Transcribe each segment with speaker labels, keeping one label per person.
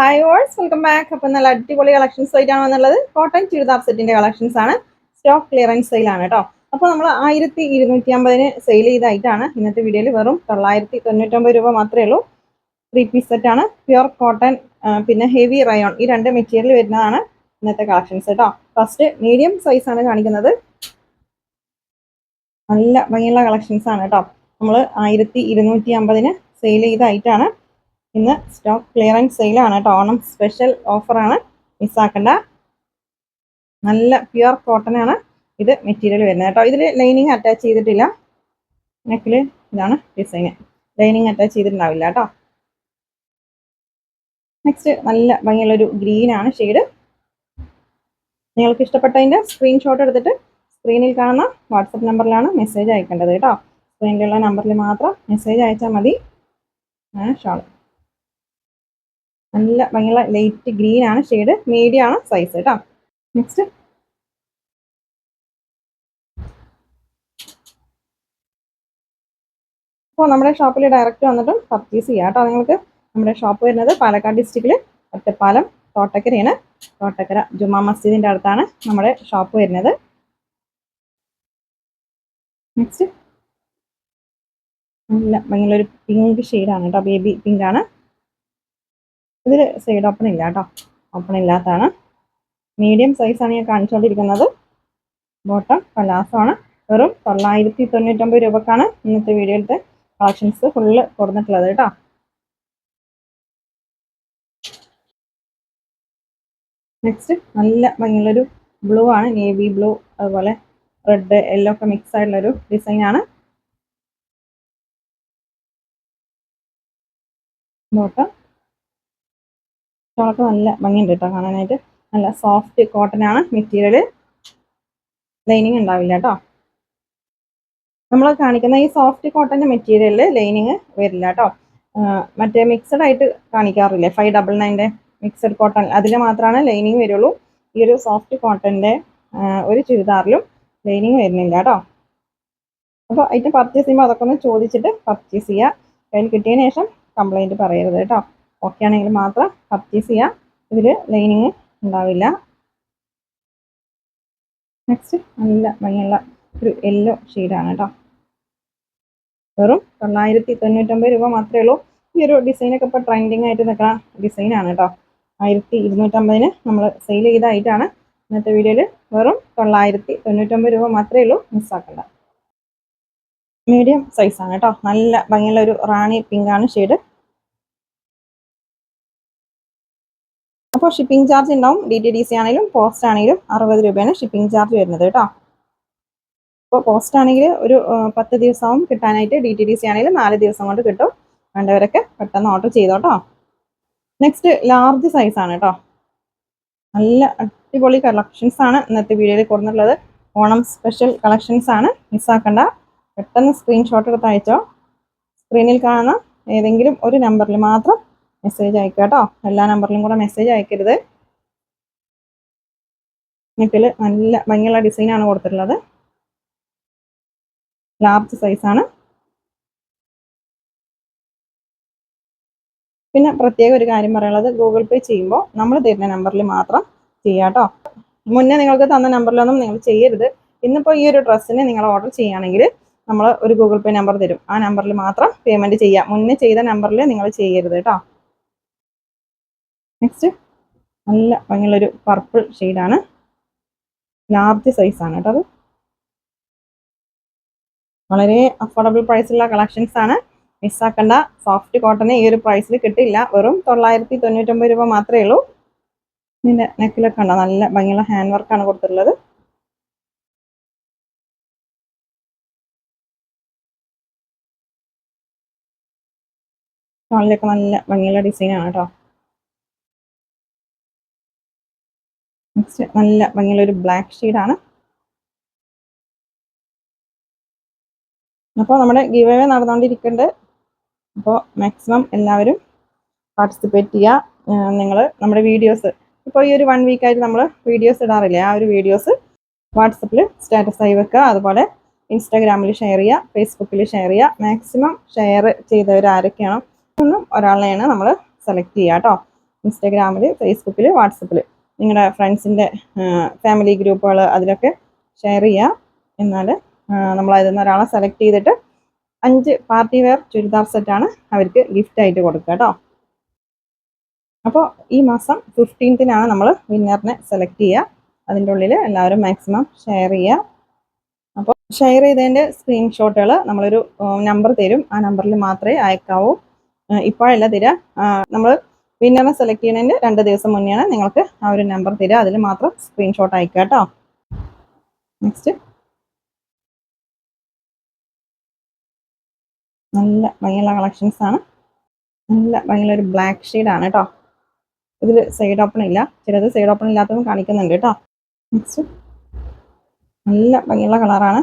Speaker 1: Hi verse welcome back അപ്പം നല്ല അടിപൊളി കളക്ഷൻസ് ആയിട്ടാണ് വന്നുള്ളത് കോട്ടൺ ചുരിദാർ സെറ്റിന്റെ കളക്ഷൻസ് ആണ്. സ്റ്റോക്ക് ക്ലിയറൻസ് സെയിലാണ് കേട്ടോ. അപ്പോൾ നമ്മൾ ആയിരത്തി ഇരുന്നൂറ്റി അമ്പതിന് സെയിൽ ചെയ്തായിട്ടാണ് ഇന്നത്തെ വീഡിയോയിൽ വെറും തൊള്ളായിരത്തി തൊണ്ണൂറ്റൊമ്പത് രൂപ മാത്രമേ ഉള്ളൂ. ത്രീ പീസ് സെറ്റാണ് പ്യുർ കോട്ടൺ പിന്നെ ഹെവി റയോൺ ഈ രണ്ട് മെറ്റീരിയൽ വരുന്നതാണ് ഇന്നത്തെ കളക്ഷൻസ് കേട്ടോ. ഫസ്റ്റ് മീഡിയം സൈസ് ആണ് കാണിക്കുന്നത്. നല്ല ഭംഗിയുള്ള കളക്ഷൻസ് ആണ് കേട്ടോ. നമ്മൾ ആയിരത്തി ഇരുന്നൂറ്റി അമ്പതിന് സെയിൽ ചെയ്തായിട്ടാണ് ഇന്ന് സ്റ്റോക്ക് ക്ലിയറൻസ് സെയിലാണ് കേട്ടോ. ഓണം സ്പെഷ്യൽ ഓഫറാണ് മിസ്സാക്കണ്ട നല്ല പ്യുർ കോട്ടനാണ് ഇത് മെറ്റീരിയൽ വരുന്നത് കേട്ടോ. ഇതിൽ ലൈനിങ് അറ്റാച്ച് ചെയ്തിട്ടില്ല. നെക്കിൽ ഇതാണ് ഡിസൈന് ലൈനിങ് അറ്റാച്ച് ചെയ്തിട്ടുണ്ടാവില്ല കേട്ടോ. നെക്സ്റ്റ് നല്ല ഭംഗിയുള്ളൊരു ഗ്രീൻ ആണ് ഷെയ്ഡ് നിങ്ങൾക്ക് ഇഷ്ടപ്പെട്ടതിന്റെ സ്ക്രീൻഷോട്ട് എടുത്തിട്ട് സ്ക്രീനിൽ കാണുന്ന വാട്സപ്പ് നമ്പറിലാണ് മെസ്സേജ് അയക്കേണ്ടത് കേട്ടോ. സ്ക്രീനിലുള്ള നമ്പറിൽ മാത്രം മെസ്സേജ് അയച്ചാൽ മതി. ഷാൾ നല്ല ഭയങ്കര ലൈറ്റ് ഗ്രീൻ ആണ് ഷെയ്ഡ് മീഡിയം ആണ് സൈസ് കേട്ടോ നെക്സ്റ്റ് അപ്പോൾ നമ്മുടെ ഷോപ്പിൽ ഡയറക്റ്റ് വന്നിട്ടും പർച്ചേസ് ചെയ്യാം കേട്ടോ നിങ്ങൾക്ക്. നമ്മുടെ ഷോപ്പ് വരുന്നത് പാലക്കാട് ഡിസ്ട്രിക്റ്റിൽ ഒറ്റപ്പാലം തോട്ടക്കരയാണ്. തോട്ടക്കര ജുമാ മസ്ജിദിന്റെ അടുത്താണ് നമ്മുടെ ഷോപ്പ് വരുന്നത്. നെക്സ്റ്റ് നല്ല ഭയങ്കര ഒരു പിങ്ക് ഷെയ്ഡാണ് കേട്ടോ ബേബി പിങ്ക് ആണ്. ഇതിൽ സൈഡ് ഓപ്പൺ ഇല്ല കേട്ടോ ഓപ്പൺ ഇല്ലാത്തതാണ്. മീഡിയം സൈസാണ് ഞാൻ കാണിച്ചുകൊണ്ടിരിക്കുന്നത് ബോട്ടം പലാസമാണ് വെറും തൊള്ളായിരത്തി തൊണ്ണൂറ്റൊമ്പത് രൂപക്കാണ് ഇന്നത്തെ വീഡിയോയിലത്തെ കളക്ഷൻസ് ഫുള്ള് കൊടുത്തിട്ടുള്ളത് കേട്ടോ നെക്സ്റ്റ് നല്ല ഭംഗിയുള്ളൊരു ബ്ലൂ ആണ്. നേവി ബ്ലൂ അതുപോലെ റെഡ് യെല്ലോ ഒക്കെ മിക്സ് ആയിട്ടുള്ളൊരു ഡിസൈൻ ആണ്. ബോട്ടം ഷോളൊക്കെ നല്ല ഭംഗിയുണ്ട് കേട്ടോ കാണാനായിട്ട്. നല്ല സോഫ്റ്റ് കോട്ടൺ ആണ് മെറ്റീരിയൽ ലൈനിങ് ഉണ്ടാവില്ല കേട്ടോ നമ്മൾ കാണിക്കുന്ന ഈ സോഫ്റ്റ് കോട്ടന്റെ മെറ്റീരിയലിൽ ലൈനിങ് വരില്ല കേട്ടോ മറ്റേ മിക്സഡ് ആയിട്ട് കാണിക്കാറില്ലേ? ഫൈവ് ഡബിൾ നയന്റെ മിക്സഡ് കോട്ടൺ അതിൽ മാത്രമാണ് ലൈനിങ് വരുള്ളൂ. ഈ ഒരു സോഫ്റ്റ് കോട്ടന്റെ ഒരു ചുരിദാറിലും ലൈനിങ് വരുന്നില്ല കേട്ടോ അപ്പോൾ ഐറ്റം പർച്ചേസ് ചെയ്യുമ്പോൾ അതൊക്കെ ഒന്ന് ചോദിച്ചിട്ട് പർച്ചേസ് ചെയ്യുക കയ്യിൽ കിട്ടിയതിന് ശേഷം കംപ്ലൈന്റ് പറയരുത് കേട്ടോ ഓക്കെ ആണെങ്കിൽ മാത്രം പർച്ചേസ് ചെയ്യാം. ഇതിൽ ലൈനിങ് ഉണ്ടാവില്ല. നെക്സ്റ്റ് നല്ല ഭംഗിയുള്ള ഒരു യെല്ലോ ഷെയ്ഡാണ് കേട്ടോ വെറും തൊള്ളായിരത്തി തൊണ്ണൂറ്റൊമ്പത് രൂപ മാത്രമേ ഉള്ളൂ. ഈ ഒരു ഡിസൈനൊക്കെ ഇപ്പോൾ ട്രെൻഡിങ് ആയിട്ട് നിൽക്കുന്ന ഡിസൈനാണ് കേട്ടോ ആയിരത്തി ഇരുന്നൂറ്റമ്പതിന് നമ്മൾ സെയിൽ ചെയ്തായിട്ടാണ് ഇന്നത്തെ വീഡിയോയിൽ വെറും തൊള്ളായിരത്തി തൊണ്ണൂറ്റൊമ്പത് രൂപ മാത്രമേ ഉള്ളൂ. മിസ്സാക്കണ്ട മീഡിയം സൈസാണ് കേട്ടോ നല്ല ഭംഗിയുള്ള ഒരു റാണി പിങ്കാണ് ഷെയ്ഡ് അപ്പോൾ ഷിപ്പിംഗ് ചാർജ് ഉണ്ടാവും. ഡി ടി ഡി സി ആണെങ്കിലും പോസ്റ്റ് ആണെങ്കിലും അറുപത് രൂപയാണ് ഷിപ്പിംഗ് ചാർജ് വരുന്നത് കേട്ടോ. അപ്പോൾ പോസ്റ്റ് ആണെങ്കിൽ ഒരു പത്ത് ദിവസവും കിട്ടാനായിട്ട് ഡി ടി ഡി സി ആണെങ്കിലും നാല് ദിവസം കൊണ്ട് കിട്ടും. വേണ്ടവരൊക്കെ പെട്ടെന്ന് ഓർഡർ ചെയ്തോട്ടോ നെക്സ്റ്റ് ലാർജ് സൈസ് ആണ് കേട്ടോ. നല്ല അടിപൊളി കളക്ഷൻസ് ആണ് ഇന്നത്തെ വീഡിയോയിൽ കൊടുത്തിട്ടുള്ളത്. ഓണം സ്പെഷ്യൽ കളക്ഷൻസ് ആണ്. മിസ്സാക്കണ്ട പെട്ടെന്ന് സ്ക്രീൻഷോട്ട് എടുത്ത് അയച്ചോ. സ്ക്രീനിൽ കാണുന്ന ഏതെങ്കിലും ഒരു നമ്പറിൽ മാത്രം മെസ്സേജ് അയക്കുക കേട്ടോ എല്ലാ നമ്പറിലും കൂടെ മെസ്സേജ് അയക്കരുത്. നെക്കിൽ നല്ല ഭംഗിയുള്ള ഡിസൈനാണ് കൊടുത്തിട്ടുള്ളത്. ലാർജ് സൈസാണ് പിന്നെ പ്രത്യേക ഒരു കാര്യം പറയാനുള്ളത് ഗൂഗിൾ പേ ചെയ്യുമ്പോൾ നമ്മൾ തരുന്ന നമ്പറിൽ മാത്രം ചെയ്യുക കേട്ടോ മുന്നേ നിങ്ങൾക്ക് തന്ന നമ്പറിലൊന്നും നിങ്ങൾ ചെയ്യരുത്. ഇന്നിപ്പോൾ ഈ ഒരു ഡ്രസ്സിന് നിങ്ങൾ ഓർഡർ ചെയ്യുകയാണെങ്കിൽ നമ്മൾ ഒരു ഗൂഗിൾ പേ നമ്പർ തരും. ആ നമ്പറിൽ മാത്രം പേയ്മെന്റ് ചെയ്യുക മുന്നേ ചെയ്ത നമ്പറിൽ നിങ്ങൾ ചെയ്യരുത് കേട്ടോ നെക്സ്റ്റ് നല്ല ഭംഗിയുള്ളൊരു പർപ്പിൾ ഷെയ്ഡാണ് ലാർജ് സൈസാണ് കേട്ടോ അത്. വളരെ അഫോർഡബിൾ പ്രൈസുള്ള കളക്ഷൻസ് ആണ്. മിസ്സാക്കണ്ട സോഫ്റ്റ് കോട്ടൺ ഈ ഒരു പ്രൈസിൽ കിട്ടില്ല വെറും തൊള്ളായിരത്തി തൊണ്ണൂറ്റൊമ്പത് രൂപ മാത്രമേ ഉള്ളൂ. ഇതിന്റെ നെക്കിലൊക്കെ ഉണ്ടോ? നല്ല ഭംഗിയുള്ള ഹാൻഡ് വർക്കാണ് കൊടുത്തിട്ടുള്ളത്. ഷോളിലൊക്കെ നല്ല ഭംഗിയുള്ള ഡിസൈനാണ് കേട്ടോ. നെക്സ്റ്റ് നല്ല ഭംഗിയുള്ള ഒരു ബ്ലാക്ക് ഷെയ്ഡാണ് അപ്പോൾ നമ്മുടെ ഗീവ് അവേ നടന്നുകൊണ്ടിരിക്കുന്നുണ്ട് അപ്പോൾ മാക്സിമം എല്ലാവരും പാർട്ടിസിപ്പേറ്റ് ചെയ്യുക നിങ്ങൾ നമ്മുടെ വീഡിയോസ് ഇപ്പോൾ ഈ ഒരു വൺ വീക്കായിട്ട് നമ്മൾ വീഡിയോസ് ഇടാറില്ലേ ആ ഒരു വീഡിയോസ് വാട്സപ്പിൽ സ്റ്റാറ്റസ് ആയി വെക്കുക. അതുപോലെ ഇൻസ്റ്റാഗ്രാമിൽ ഷെയർ ചെയ്യുക ഫേസ്ബുക്കിൽ ഷെയർ ചെയ്യുക മാക്സിമം ഷെയർ ചെയ്തവർ ആരൊക്കെയാണോ ഒന്നും ഒരാളെയാണ് നമ്മൾ സെലക്ട് ചെയ്യുക കേട്ടോ ഇൻസ്റ്റാഗ്രാമിൽ ഫേസ്ബുക്കിൽ വാട്സപ്പിൽ നിങ്ങളുടെ ഫ്രണ്ട്സിന്റെ ഫാമിലി ഗ്രൂപ്പുകൾ അതിലൊക്കെ ഷെയർ ചെയ്യുക എന്നാൽ നമ്മൾ അതിൽ നിന്ന് ഒരാളെ സെലക്ട് ചെയ്തിട്ട് അഞ്ച് പാർട്ടി വെയർ ചുരിദാർ സെറ്റാണ് അവർക്ക് ഗിഫ്റ്റ് ആയിട്ട് കൊടുക്കുക കേട്ടോ അപ്പോൾ ഈ മാസം ഫിഫ്റ്റീൻത്തിനാണ് നമ്മൾ വിന്നറിനെ സെലക്ട് ചെയ്യുക അതിന്റെ ഉള്ളിൽ എല്ലാവരും മാക്സിമം ഷെയർ ചെയ്യുക അപ്പോൾ ഷെയർ ചെയ്തതിന്റെ സ്ക്രീൻഷോട്ടുകൾ നമ്മളൊരു നമ്പർ തരും. ആ നമ്പറിൽ മാത്രമേ അയക്കാവൂ. ഇപ്പോഴല്ല തരിക നമ്മൾ വിന്നറിനെ സെലക്ട് ചെയ്യുന്നതിന് രണ്ട് ദിവസം മുന്നെയാണ് നിങ്ങൾക്ക് ആ ഒരു നമ്പർ തരിക. അതിൽ മാത്രം സ്ക്രീൻഷോട്ട് അയക്കുക കേട്ടോ. നെക്സ്റ്റ് നല്ല ഭംഗിയുള്ള കളക്ഷൻസ് ആണ്. നല്ല ഭംഗിയുള്ള ഒരു ബ്ലാക്ക് ആണ് കേട്ടോ. ഇതിൽ സൈഡ് ഓപ്പൺ ഇല്ല. ചിലത് സൈഡ് ഓപ്പൺ ഇല്ലാത്തതും കാണിക്കുന്നുണ്ട് കേട്ടോ. നെക്സ്റ്റ് നല്ല ഭംഗിയുള്ള കളറാണ്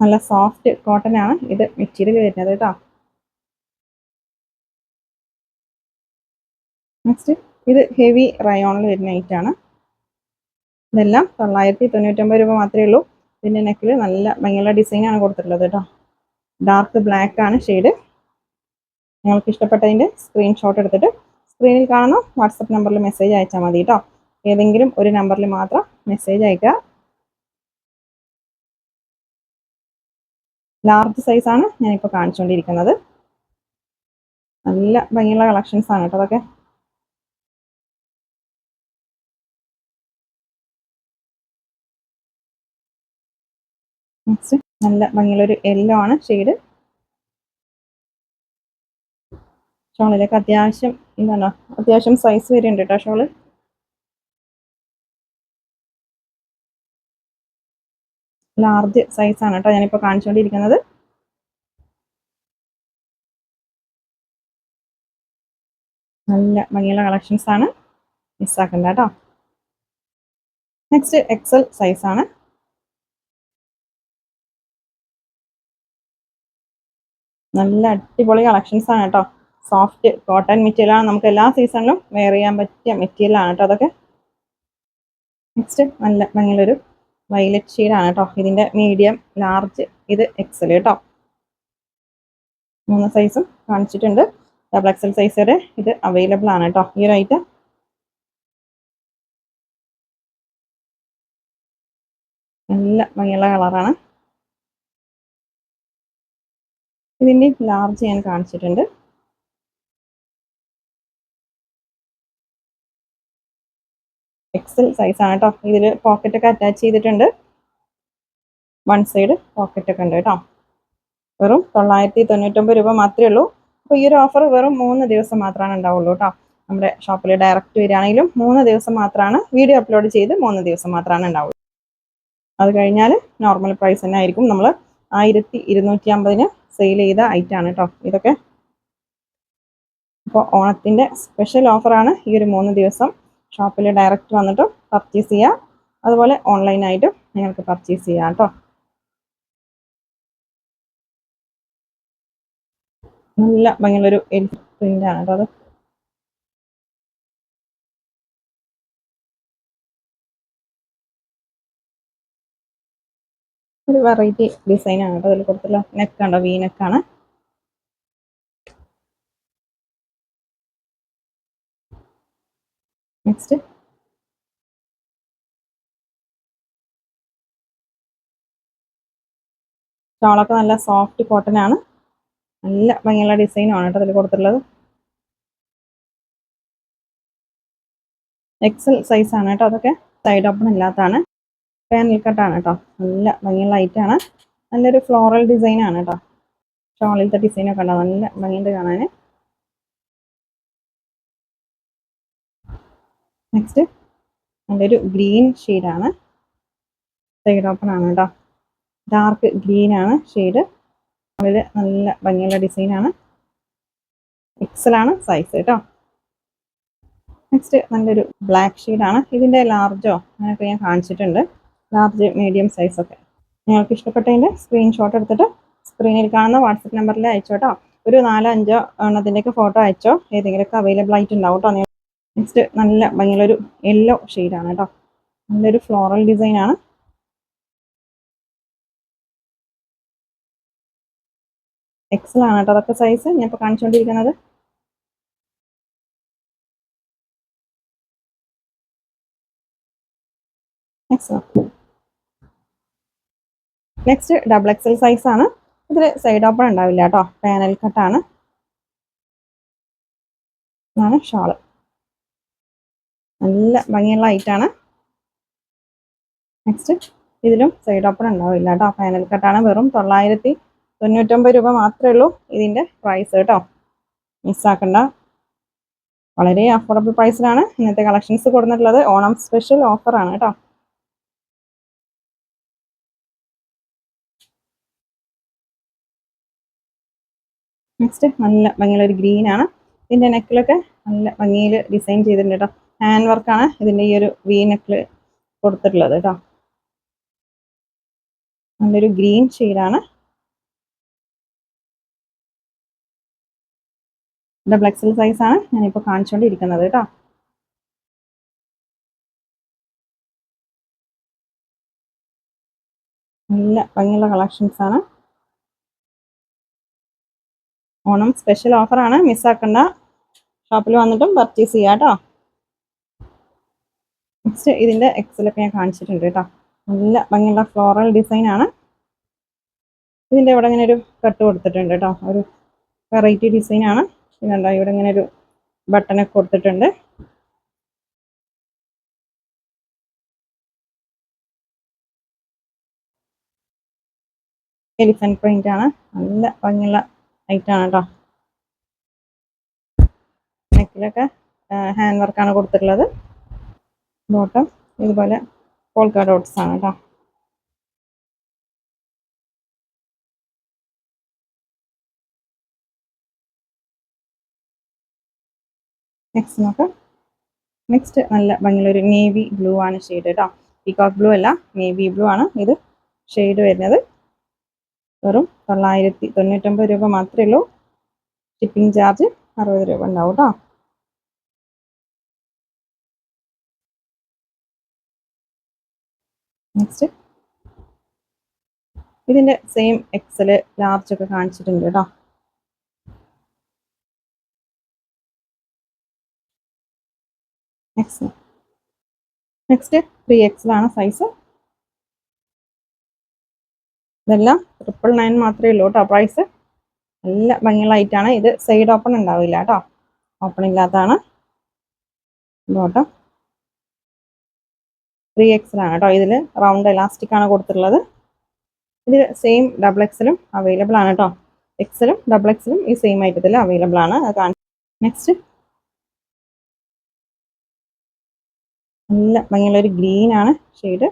Speaker 1: നല്ല സോഫ്റ്റ് കോട്ടൺ ആണ് ഇത് മെറ്റീരിയൽ വരുന്നത് കേട്ടോ. നെക്സ്റ്റ് ഇത് ഹെവി റയോണിൽ വരുന്ന ഐറ്റം ആണ്. ഇതെല്ലാം തൊള്ളായിരത്തി തൊണ്ണൂറ്റൊമ്പത് രൂപ മാത്രമേ ഉള്ളൂ. ഇതിന്റെ നെക്കിൽ നല്ല ഭംഗിയുള്ള ഡിസൈനാണ് കൊടുത്തിട്ടുള്ളത് കേട്ടോ ഡാർക്ക് ബ്ലാക്ക് ആണ് ഷെയ്ഡ് നിങ്ങൾക്ക് ഇഷ്ടപ്പെട്ടതിന്റെ സ്ക്രീൻഷോട്ട് എടുത്തിട്ട് സ്ക്രീനിൽ കാണുന്ന വാട്സപ്പ് നമ്പറിൽ മെസ്സേജ് അയച്ചാൽ മതി കേട്ടോ ഏതെങ്കിലും ഒരു നമ്പറിൽ മാത്രം മെസ്സേജ് അയക്കുക ലാർജ് സൈസാണ് ഞാനിപ്പോൾ കാണിച്ചുകൊണ്ടിരിക്കുന്നത് നല്ല ഭംഗിയുള്ള കളക്ഷൻസാണ് കേട്ടോ അതൊക്കെ. നെക്സ്റ്റ് നല്ല ഭംഗിയുള്ളൊരു യെല്ലോ ആണ് ഷെയ്ഡ് ഷോളിലേക്ക് അത്യാവശ്യം എന്താണ് അത്യാവശ്യം സൈസ് വരുന്നുണ്ട് കേട്ടോ ഷോൾ. ലാർജ് സൈസ് ആണ് കേട്ടോ ഞാനിപ്പോൾ കാണിച്ചുകൊണ്ടിരിക്കുന്നത് നല്ല ഭംഗിയുള്ള കളക്ഷൻസ് ആണ്. മിസ്സാക്കണ്ട കേട്ടോ നെക്സ്റ്റ് എക്സൽ സൈസ് ആണ്. നല്ല അടിപൊളി കളക്ഷൻസ് ആണ് കേട്ടോ സോഫ്റ്റ് കോട്ടൺ മെറ്റീരിയൽ ആണ്. നമുക്ക് എല്ലാ സീസണിലും വെയർ ചെയ്യാൻ പറ്റിയ മെറ്റീരിയൽ ആണ് കേട്ടോ അതൊക്കെ. നെക്സ്റ്റ് നല്ല ഭംഗിയുള്ളൊരു വയലറ്റ് ആണ് കേട്ടോ ഇതിന്റെ മീഡിയം ലാർജ് ഇത് എക്സൽ കേട്ടോ മൂന്ന് സൈസും കാണിച്ചിട്ടുണ്ട്. ഡബിൾ എക്സൽ സൈസ് വരെ ഇത് അവൈലബിൾ ആണ് കേട്ടോ ഈ ഒരു ഐറ്റം നല്ല ഭംഗിയുള്ള കളറാണ് ഇതിന്റെ ലാർജ് ഞാൻ കാണിച്ചിട്ടുണ്ട്. എക്സൽ സൈസ് ആണ് കേട്ടോ ഇതിൽ പോക്കറ്റൊക്കെ അറ്റാച്ച് ചെയ്തിട്ടുണ്ട്. വൺ സൈഡ് പോക്കറ്റൊക്കെ ഉണ്ട് കേട്ടോ വെറും തൊള്ളായിരത്തി തൊണ്ണൂറ്റൊമ്പത് രൂപ മാത്രമേ ഉള്ളൂ. അപ്പോൾ ഈ ഒരു ഓഫർ വെറും മൂന്ന് ദിവസം മാത്രമാണ് ഉണ്ടാവുള്ളൂ കേട്ടോ നമ്മുടെ ഷോപ്പിൽ ഡയറക്റ്റ് വരികയാണെങ്കിലും മൂന്ന് ദിവസം മാത്രമാണ് വീഡിയോ അപ്ലോഡ് ചെയ്ത് മൂന്ന് ദിവസം മാത്രമാണ് ഉണ്ടാവുള്ളൂ. അത് കഴിഞ്ഞാൽ നോർമൽ പ്രൈസ് തന്നെ ആയിരിക്കും നമ്മൾ ആയിരത്തി ഇരുന്നൂറ്റി അമ്പതിന് സെയിൽ ചെയ്ത ഐറ്റം ആണ് കേട്ടോ ഇതൊക്കെ. അപ്പോൾ ഓണത്തിന്റെ സ്പെഷ്യൽ ഓഫറാണ് ഈ ഒരു മൂന്ന് ദിവസം. ഷോപ്പിൽ ഡയറക്റ്റ് വന്നിട്ട് പർച്ചേസ് ചെയ്യുക അതുപോലെ ഓൺലൈനായിട്ടും നിങ്ങൾക്ക് പർച്ചേസ് ചെയ്യാം കേട്ടോ നല്ല പ്രിന്റ് ആണ് കേട്ടോ അത്. ഒരു വെറൈറ്റി ഡിസൈൻ ആണ് കേട്ടോ അതിൽ കൊടുത്തുള്ള നെക്കാണോ വി നെക്കാണ് നെക്സ്റ്റ് ഷോളൊക്കെ നല്ല സോഫ്റ്റ് കോട്ടൺ ആണ്. നല്ല ഭംഗിയുള്ള ഡിസൈനാണ് കേട്ടോ അതിൽ കൊടുത്തിട്ടുള്ളത്. എക്സൽ സൈസ് ആണ് കേട്ടോ അതൊക്കെ. സൈഡ് ഓപ്പൺ ഇല്ലാത്തതാണ്. പാനൽ കട്ടാണ് കേട്ടോ നല്ല ഭംഗിയുള്ള ലൈറ്റാണ് നല്ലൊരു ഫ്ലോറൽ ഡിസൈൻ ആണ് കേട്ടോ ഷോളിലത്തെ ഡിസൈനൊക്കെ ഉണ്ടാവും നല്ല ഭംഗിയുണ്ട് കാണാൻ നെക്സ്റ്റ് നല്ലൊരു ഗ്രീൻ ഷെയ്ഡാണ് സൈഡ് ഓപ്പൺ ആണ് കേട്ടോ ഡാർക്ക് ഗ്രീൻ ആണ് ഷെയ്ഡ് വളരെ നല്ല ഭംഗിയുള്ള ഡിസൈനാണ് എക്സലാണ് സൈസ് കേട്ടോ നെക്സ്റ്റ് നല്ലൊരു ബ്ലാക്ക് ഷെയ്ഡാണ് ഇതിന്റെ ലാർജോ അങ്ങനെയൊക്കെ ഞാൻ കാണിച്ചിട്ടുണ്ട്. ലാർജ് മീഡിയം സൈസ് ഒക്കെ. നിങ്ങൾക്ക് ഇഷ്ടപ്പെട്ടതിന്റെ സ്ക്രീൻഷോട്ട് എടുത്തിട്ട് സ്ക്രീനിൽ കാണുന്ന വാട്സപ്പ് നമ്പറിൽ അയച്ചോട്ടോ ഒരു നാലോ അഞ്ചോ എണ്ണത്തിന്റെയൊക്കെ ഫോട്ടോ അയച്ചോ. ഏതെങ്കിലുമൊക്കെ അവൈലബിൾ ആയിട്ടുണ്ടാവും കേട്ടോ നെക്സ്റ്റ് നല്ല ഭംഗിയുള്ളൊരു യെല്ലോ ഷെയ്ഡാണ് കേട്ടോ നല്ലൊരു ഫ്ലോറൽ ഡിസൈനാണ് എക്സലാണ് കേട്ടോ അതൊക്കെ സൈസ് ഞാൻ ഇപ്പോൾ കാണിച്ചുകൊണ്ടിരിക്കുന്നത് എക്സലാണ് നെക്സ്റ്റ് ഡബിൾ എക്സൽ ആണ്. ഇതിൽ സൈഡ് ഓപ്പൺ ഉണ്ടാവില്ല കേട്ടോ പാനൽ കട്ടാണ് ഇതാണ് ഷാൾ നല്ല ഭംഗിയുള്ള ഐറ്റാണ് നെക്സ്റ്റ് ഇതിലും സൈഡ് ഓപ്പൺ ഉണ്ടാവില്ല കേട്ടോ പാനൽ കട്ടാണ് വെറും തൊള്ളായിരത്തി തൊണ്ണൂറ്റൊമ്പത് രൂപ മാത്രമേ ഉള്ളൂ ഇതിന്റെ പ്രൈസ് കേട്ടോ മിസ്സാക്കണ്ട വളരെ അഫോർഡബിൾ പ്രൈസിലാണ് ഇന്നത്തെ കളക്ഷൻസ് കൊടുത്തിട്ടുള്ളത്. ഓണം സ്പെഷ്യൽ ഓഫറാണ് കേട്ടോ നെക്സ്റ്റ് നല്ല ഭംഗിയുള്ള ഒരു ഗ്രീൻ ആണ് ഇതിന്റെ നെക്കിലൊക്കെ നല്ല ഭംഗിയിൽ ഡിസൈൻ ചെയ്തിട്ടുണ്ട് കേട്ടോ ഹാൻഡ് വർക്കാണ് ഇതിന്റെ ഈ ഒരു വി നെക്കിൽ കൊടുത്തിട്ടുള്ളത് കേട്ടോ നല്ലൊരു ഗ്രീൻ ഷെയ്ഡാണ് ഡബിൾ എക്സൽ സൈസാണ് ഞാനിപ്പോൾ കാണിച്ചുകൊണ്ടിരിക്കുന്നത് കേട്ടോ നല്ല ഭംഗിയുള്ള കളക്ഷൻസാണ് ഓണം സ്പെഷ്യൽ ഓഫറാണ് മിസ്സാക്കണ്ട ഷോപ്പിൽ വന്നിട്ടും പർച്ചേസ് ചെയ്യാം കേട്ടോ നെക്സ്റ്റ് ഇതിന്റെ എക്സലൊക്കെ ഞാൻ കാണിച്ചിട്ടുണ്ട് കേട്ടോ നല്ല ഭംഗിയുള്ള ഫ്ലോറൽ ഡിസൈനാണ് ഇതിന്റെ ഇവിടെ ഇങ്ങനെ ഒരു കട്ട് കൊടുത്തിട്ടുണ്ട് കേട്ടോ ഒരു വെറൈറ്റി ഡിസൈനാണ് ഇതുണ്ടോ? ഇവിടെ ഇങ്ങനെ ഒരു ബട്ടണൊക്കെ കൊടുത്തിട്ടുണ്ട്. എലിഫന്റ് പ്രിന്റ് ആണ്. നല്ല ഭംഗിയുള്ള ഐറ്റാണ് കേട്ടോ നെക്കിലൊക്കെ ഹാൻഡ് വർക്കാണ് കൊടുത്തിട്ടുള്ളത്. ബോട്ടം ഇതുപോലെ പോൾക്കാ ഡോട്ട്സ് ആണ് കേട്ടോ നെക്സ്റ്റ് നോക്കാം. നെക്സ്റ്റ് നല്ല ഭംഗിയുള്ളൊരു നേവി ബ്ലൂ ആണ് ഷെയ്ഡ് കേട്ടോ പീകോക്ക് ബ്ലൂ അല്ല നേവി ബ്ലൂ ആണ് ഇത് ഷെയ്ഡ് വരുന്നത്. വെറും തൊള്ളായിരത്തി തൊണ്ണൂറ്റൊമ്പത് രൂപ മാത്രമേ ഉള്ളൂ. ഷിപ്പിംഗ് ചാർജ് അറുപത് രൂപ ഉണ്ടാവും കേട്ടോ നെക്സ്റ്റ് ഇതിന്റെ സെയിം എക്സൽ ലാർജ് ഒക്കെ കാണിച്ചിട്ടുണ്ട് കേട്ടോ നെക്സ്റ്റ് നെക്സ്റ്റ് ത്രീ എക്സലാണ് സൈസ് ഇതെല്ലാം ട്രിപ്പിൾ നയൻ മാത്രമേ ഉള്ളൂ കേട്ടോ പ്രൈസ് നല്ല ഭംഗിയുള്ള ഐറ്റാണ് ഇത് സൈഡ് ഓപ്പൺ ഉണ്ടാവില്ല കേട്ടോ. ഓപ്പൺ ഇല്ലാത്തതാണ്. ബോട്ടം ത്രീ എക്സിലാണ് കേട്ടോ ഇതിൽ റൗണ്ട് ഇലാസ്റ്റിക് ആണ് കൊടുത്തിട്ടുള്ളത്. ഇതിൽ സെയിം ഡബിൾ എക്സിലും അവൈലബിൾ ആണ് കേട്ടോ. എക്സിലും ഡബിൾ എക്സിലും ഈ സെയിം ഐറ്റത്തിൽ അവൈലബിൾ ആണ്. നെക്സ്റ്റ് നല്ല ഭംഗിയുള്ള ഒരു ഗ്രീൻ ആണ്. ഷെയ്ഡ്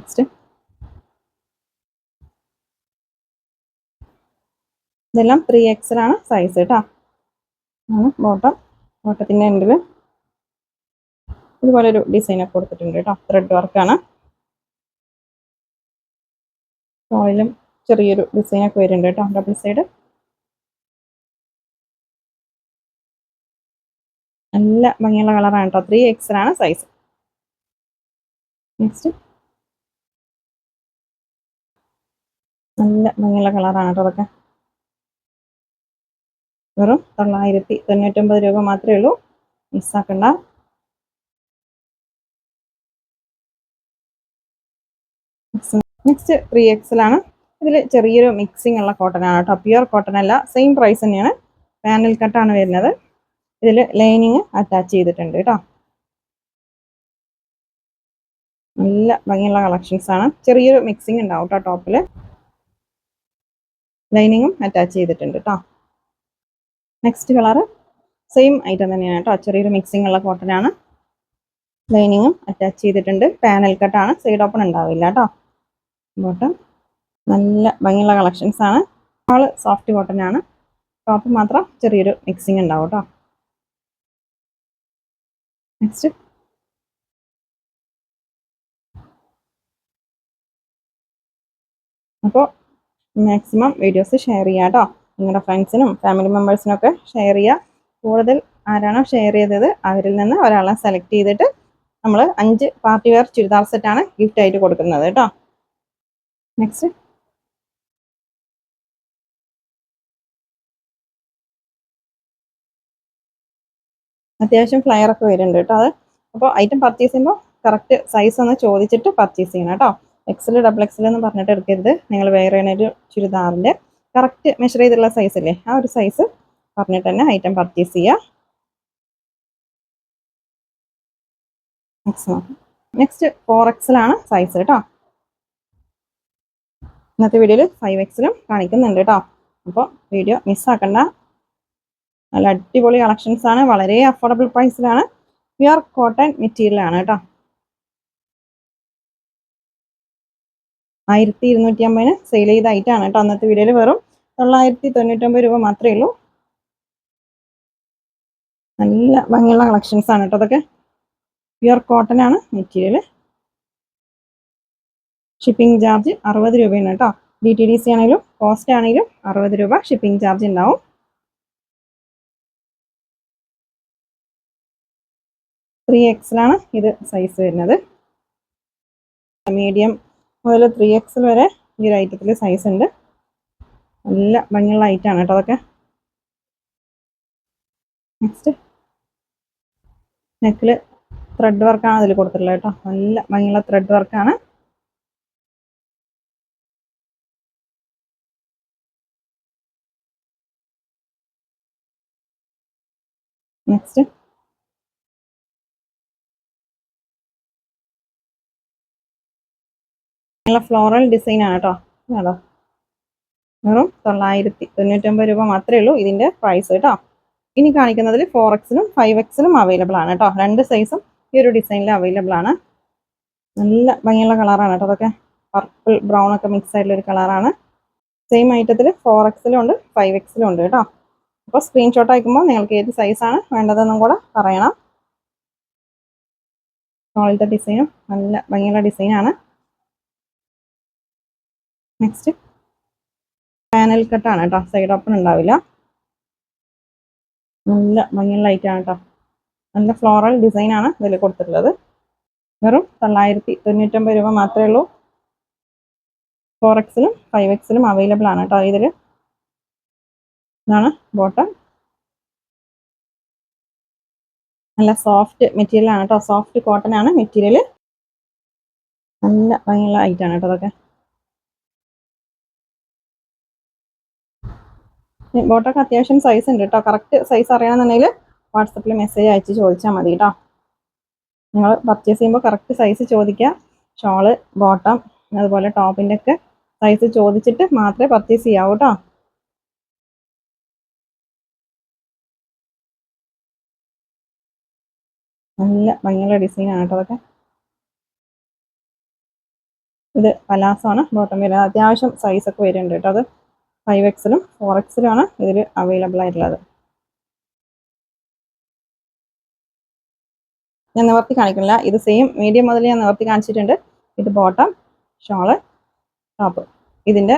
Speaker 1: നെക്സ്റ്റ് ഇതെല്ലാം ത്രീ ആണ് സൈസ് കേട്ടോ ആണ് ബോട്ടം ബോട്ടത്തിന്റെ എൻഡിൽ ഇതുപോലെ ഒരു ഡിസൈനൊക്കെ കൊടുത്തിട്ടുണ്ട് കേട്ടോ ത്രെഡ് വർക്കാണ് ടോളിലും ചെറിയൊരു ഡിസൈനൊക്കെ വരുന്നുണ്ട് കേട്ടോ ഡബിൾ സൈഡ് നല്ല ഭംഗിയുള്ള കളറാണ് കേട്ടോ ത്രീ എക്സലാണ് സൈസ് നെക്സ്റ്റ് നല്ല ഭംഗിയുള്ള കളറാണ് കേട്ടോ അതൊക്കെ. വെറും തൊള്ളായിരത്തി തൊണ്ണൂറ്റൊമ്പത് രൂപ മാത്രമേ ഉള്ളൂ. മിസ്സാക്കണ്ട. നെക്സ്റ്റ് ത്രീ എക്സലാണ് ഇതിൽ ചെറിയൊരു മിക്സിംഗ് ഉള്ള കോട്ടൺ ആണ് കേട്ടോ. പ്യുവർ കോട്ടൺ അല്ല സെയിം പ്രൈസ് തന്നെയാണ്. പാനൽ കട്ടാണ് വരുന്നത്. ഇതിൽ ലൈനിങ് അറ്റാച്ച് ചെയ്തിട്ടുണ്ട് കേട്ടോ. നല്ല ഭംഗിയുള്ള കളക്ഷൻസ് ആണ്. ചെറിയൊരു മിക്സിംഗ് ഉണ്ടാവും കേട്ടോ ടോപ്പിൽ ലൈനിങ്ങും അറ്റാച്ച് ചെയ്തിട്ടുണ്ട് കേട്ടോ നെക്സ്റ്റ് കളറ് സെയിം ഐറ്റം തന്നെയാണ് കേട്ടോ ചെറിയൊരു മിക്സിംഗ് ഉള്ള കോട്ടനാണ് ലൈനിങ്ങും അറ്റാച്ച് ചെയ്തിട്ടുണ്ട്. പാനൽ കട്ടാണ് സൈഡ് ഓപ്പൺ ഉണ്ടാവില്ല കേട്ടോ ബോട്ടം നല്ല ഭംഗിയുള്ള കളക്ഷൻസ് ആണ്. ആൾ സോഫ്റ്റ് കോട്ടൺ ആണ്. ടോപ്പ് മാത്രം ചെറിയൊരു മിക്സിംഗ് ഉണ്ടാവും കേട്ടോ നെക്സ്റ്റ് അപ്പോൾ മാക്സിമം വീഡിയോസ് ഷെയർ ചെയ്യുക കേട്ടോ നിങ്ങളുടെ ഫ്രണ്ട്സിനും ഫാമിലി മെമ്പേഴ്സിനും ഒക്കെ ഷെയർ ചെയ്യുക. കൂടുതൽ ആരാണോ ഷെയർ ചെയ്തത് അവരിൽ നിന്ന് ഒരാളെ സെലക്ട് ചെയ്തിട്ട് നമ്മൾ അഞ്ച് പാർട്ടി വെയർ ചുരിദാർ സെറ്റാണ് ഗിഫ്റ്റ് ആയിട്ട് കൊടുക്കുന്നത് കേട്ടോ നെക്സ്റ്റ് അത്യാവശ്യം ഫ്ലയർ ഒക്കെ വരുന്നുണ്ട് കേട്ടോ അത്. അപ്പോൾ ഐറ്റം പർച്ചേസ് ചെയ്യുമ്പോൾ കറക്റ്റ് സൈസ് ഒന്ന് ചോദിച്ചിട്ട് പർച്ചേസ് ചെയ്യണം കേട്ടോ എക്സൽ ഡബിൾ എക്സൽ എന്ന് പറഞ്ഞിട്ട് എടുക്കരുത്. നിങ്ങൾ വേറെ ഒരു ചുരിദാറിന്റെ കറക്റ്റ് മെഷർ ചെയ്തിട്ടുള്ള സൈസ് അല്ലേ? ആ ഒരു സൈസ് പറഞ്ഞിട്ട് തന്നെ ഐറ്റം പർച്ചേസ് ചെയ്യുക നെക്സ്റ്റ് ഫോർ എക്സിലാണ് സൈസ് കേട്ടോ ഇന്നത്തെ വീഡിയോയിൽ ഫൈവ് എക്സിലും കാണിക്കുന്നുണ്ട് കേട്ടോ അപ്പോൾ വീഡിയോ മിസ്സാക്കണ്ട നല്ല അടിപൊളി കളക്ഷൻസ് ആണ്. വളരെ അഫോർഡബിൾ പ്രൈസിലാണ് പ്യുർ കോട്ടൺ മെറ്റീരിയലാണ് കേട്ടോ ആയിരത്തി ഇരുന്നൂറ്റി അമ്പതിന് സെയിൽ ചെയ്ത ഐറ്റമാണ് കേട്ടോ അന്നത്തെ വീഡിയോയിൽ വെറും തൊള്ളായിരത്തി തൊണ്ണൂറ്റൊമ്പത് രൂപ മാത്രമേ ഉള്ളൂ. നല്ല ഭംഗിയുള്ള കളക്ഷൻസ് ആണ് കേട്ടോ അതൊക്കെ. പ്യുർ കോട്ടൺ ആണ് മെറ്റീരിയൽ ഷിപ്പിംഗ് ചാർജ് അറുപത് രൂപയാണ് കേട്ടോ. ഡി ടി ഡി സി ആണെങ്കിലും കോസ്റ്റ് ആണെങ്കിലും അറുപത് രൂപ ഷിപ്പിംഗ് ചാർജ് ഉണ്ടാവും. ത്രീ എക്സിലാണ് ഇത് സൈസ് വരുന്നത്. മീഡിയം മുതൽ ത്രീ എക്സൽ വരെ ഈ ഒരു ഐറ്റത്തിൽ സൈസ് ഉണ്ട്. നല്ല ഭംഗിയുള്ള ഐറ്റാണ് കേട്ടോ അതൊക്കെ. നെക്സ്റ്റ് നെക്കിൽ ത്രെഡ് വർക്കാണ് അതിൽ കൊടുത്തിട്ടുള്ളത് കേട്ടോ. നല്ല ഭംഗിയുള്ള ത്രെഡ് വർക്കാണ് നെക്സ്റ്റ് നല്ല ഫ്ലോറൽ ഡിസൈൻ ആണ് കേട്ടോ കേട്ടോ വെറും തൊള്ളായിരത്തി തൊണ്ണൂറ്റൊമ്പത് രൂപ മാത്രമേ ഉള്ളൂ ഇതിന്റെ പ്രൈസ് കേട്ടോ. ഇനി കാണിക്കുന്നതിൽ ഫോർ എക്സിലും ഫൈവ് എക്സിലും അവൈലബിൾ ആണ് കേട്ടോ രണ്ട് സൈസും ഈ ഒരു ഡിസൈനിൽ അവൈലബിൾ ആണ്. നല്ല ഭംഗിയുള്ള കളറാണ് കേട്ടോ അതൊക്കെ. പർപ്പിൾ ബ്രൗൺ ഒക്കെ മിക്സ് ആയിട്ടുള്ള ഒരു കളറാണ് സെയിം ഐറ്റത്തിൽ ഫോർ എക്സിലും ഉണ്ട് ഫൈവ് എക്സിലും ഉണ്ട് കേട്ടോ അപ്പോൾ സ്ക്രീൻഷോട്ട് അയക്കുമ്പോൾ നിങ്ങൾക്ക് ഏത് സൈസാണ് വേണ്ടതെന്നും കൂടെ പറയണം. മോളിലത്തെ ഡിസൈനും നല്ല ഭംഗിയുള്ള ഡിസൈനാണ് നെക്സ്റ്റ് പാനൽ കട്ടാണ് കേട്ടോ സൈഡ് ഓപ്പൺ ഉണ്ടാവില്ല. നല്ല ഭംഗിയുള്ള ലൈറ്റാണ് കേട്ടോ നല്ല ഫ്ലോറൽ ഡിസൈൻ ആണ് ഇതിൽ കൊടുത്തിട്ടുള്ളത്. വെറും തൊള്ളായിരത്തി തൊണ്ണൂറ്റൊമ്പത് രൂപ മാത്രമേ ഉള്ളൂ. ഫോർ എക്സിലും ഫൈവ് എക്സിലും അവൈലബിൾ ആണ് കേട്ടോ ഇതിൽ ഇതാണ് ബോട്ടം നല്ല സോഫ്റ്റ് മെറ്റീരിയൽ ആണ് കേട്ടോ സോഫ്റ്റ് കോട്ടൺ ആണ് മെറ്റീരിയൽ നല്ല ഭംഗിയുള്ള ഐറ്റാണ് കേട്ടോ അതൊക്കെ ബോട്ടൊക്കെ അത്യാവശ്യം സൈസ് ഉണ്ട് കേട്ടോ കറക്റ്റ് സൈസ് അറിയണമെന്നുണ്ടെങ്കിൽ വാട്സപ്പിൽ മെസ്സേജ് അയച്ച് ചോദിച്ചാൽ മതി കേട്ടോ നിങ്ങൾ പർച്ചേസ് ചെയ്യുമ്പോൾ കറക്റ്റ് സൈസ് ചോദിക്കുക. ഷോൾ ബോട്ടം അതുപോലെ ടോപ്പിന്റെ ഒക്കെ സൈസ് ചോദിച്ചിട്ട് മാത്രമേ പർച്ചേസ് ചെയ്യാവൂ കേട്ടോ നല്ല ഭംഗിയുള്ള ഡിസൈനാണ് കേട്ടോ അതൊക്കെ. ഇത് പലാസമാണ് ബോട്ടം വരുന്നത്. അത്യാവശ്യം സൈസൊക്കെ വരുന്നുണ്ട് കേട്ടോ അത്. ഫൈവ് എക്സിലും ഫോർ എക്സിലും ആണ് ഇതിൽ അവൈലബിൾ ആയിട്ടുള്ളത്. ഞാൻ നിവർത്തി കാണിക്കുന്നില്ല. ഇത് സെയിം മീഡിയം മുതൽ ഞാൻ നിവർത്തി കാണിച്ചിട്ടുണ്ട്. ഇത് ബോട്ടം ഷോൾ ടോപ്പ് ഇതിന്റെ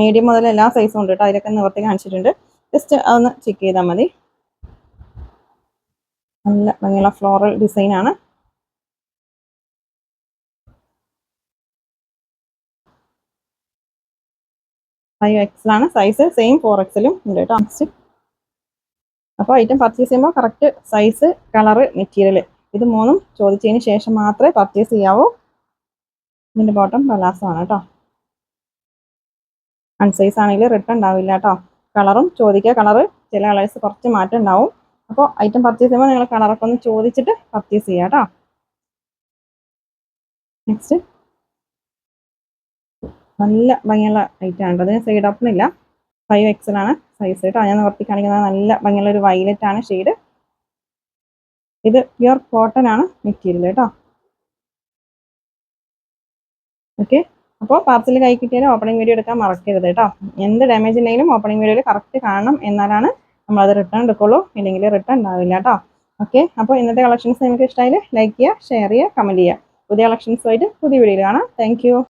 Speaker 1: മീഡിയം മുതൽ എല്ലാ സൈസും ഉണ്ട് കേട്ടോ അതിലൊക്കെ നിവർത്തി കാണിച്ചിട്ടുണ്ട്. ജസ്റ്റ് അതൊന്ന് ചെക്ക് ചെയ്താൽ മതി. നല്ല ഭംഗിയുള്ള ഫ്ലോറൽ ഡിസൈൻ ആണ് ഫൈവ് എക്സിലാണ് സൈസ് സെയിം ഫോർ എക്സിലും ഉണ്ട് കേട്ടോ. നെക്സ്റ്റ് അപ്പോൾ ഐറ്റം പർച്ചേസ് ചെയ്യുമ്പോൾ കറക്റ്റ് സൈസ് കളറ് മെറ്റീരിയൽ ഇത് മൂന്നും ചോദിച്ചതിന് ശേഷം മാത്രമേ പർച്ചേസ് ചെയ്യാവൂ. ഇതിന്റെ ബോട്ടം പലാസമാണ് കേട്ടോ. അൺസൈസ് ആണെങ്കിൽ റിട്ടേൺ ഉണ്ടാവില്ല കേട്ടോ. കളറും ചോദിക്കുക. കളറ് ചില കളേഴ്സ് കുറച്ച് മാറ്റം ഉണ്ടാവും. അപ്പോൾ ഐറ്റം പർച്ചേസ് ചെയ്യുമ്പോൾ നിങ്ങൾ കളറൊക്കെ ഒന്ന് ചോദിച്ചിട്ട് പർച്ചേസ് ചെയ്യുക കേട്ടോ. നെക്സ്റ്റ് നല്ല ഭംഗിയുള്ള ആണ്. അതിന് സൈഡ് ഓപ്പൺ ഇല്ല. ഫൈവ് എക്സൽ ആണ് സൈസ് കേട്ടോ. ഞാൻ നിവർത്തി കാണിക്കുന്നത് നല്ല ഭംഗിയുള്ള ഒരു വൈലറ്റ് ആണ് ഷെയ്ഡ് ഇത് പ്യുർ കോട്ടൺ ആണ് മെറ്റീരിയൽ കേട്ടോ. ഓക്കെ അപ്പോൾ പാർസൽ കൈ കിട്ടിയാലും ഓപ്പണിംഗ് വീഡിയോ എടുക്കാൻ മറക്കരുത് കേട്ടോ. എന്ത് ഡാമേജ് ഉണ്ടെങ്കിലും ഓപ്പണിംഗ് വീഡിയോയിൽ കറക്റ്റ് കാണണം എന്നാലാണ് നമ്മളത് റിട്ടേൺ എടുക്കുള്ളൂ. ഇല്ലെങ്കിൽ റിട്ടേൺ ഉണ്ടാവില്ല കേട്ടോ. ഓക്കെ അപ്പോൾ ഇന്നത്തെ കളക്ഷൻസ് നിങ്ങൾക്ക് ഇഷ്ടമായാലും ലൈക്ക് ചെയ്യുക ഷെയർ ചെയ്യുക കമന്റ് ചെയ്യുക. പുതിയ കളക്ഷൻസുമായിട്ട് പുതിയ വീഡിയോയിൽ കാണാം. താങ്ക്